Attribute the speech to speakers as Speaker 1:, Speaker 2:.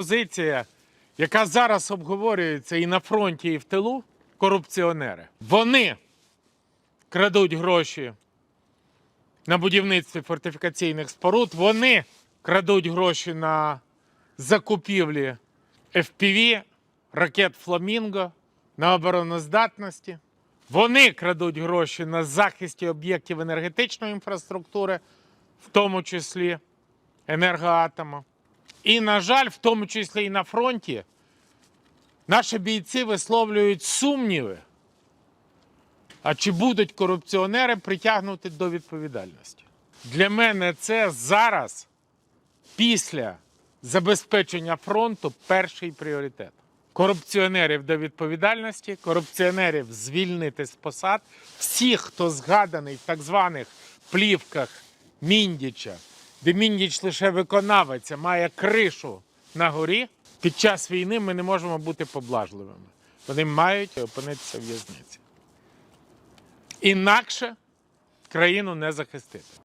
Speaker 1: Позиція, яка зараз обговорюється і на фронті, і в тилу, корупціонери. Вони крадуть гроші на будівництві фортифікаційних споруд, вони крадуть гроші на закупівлі FPV, ракет Фламінго, на обороноздатності. Вони крадуть гроші на захисті об'єктів енергетичної інфраструктури, в тому числі енергоатому. І, на жаль, в тому числі і на фронті, наші бійці висловлюють сумніви. А чи будуть корупціонери притягнуті до відповідальності? Для мене це зараз, після забезпечення фронту, перший пріоритет. Корупціонерів до відповідальності, корупціонерів звільнити з посад, всіх, хто згаданий в так званих плівках Міндіча, де Міндіч лише виконавець, має кришу на горі. Під час війни ми не можемо бути поблажливими. Вони мають опинитися в в'язниці. Інакше країну не захистити.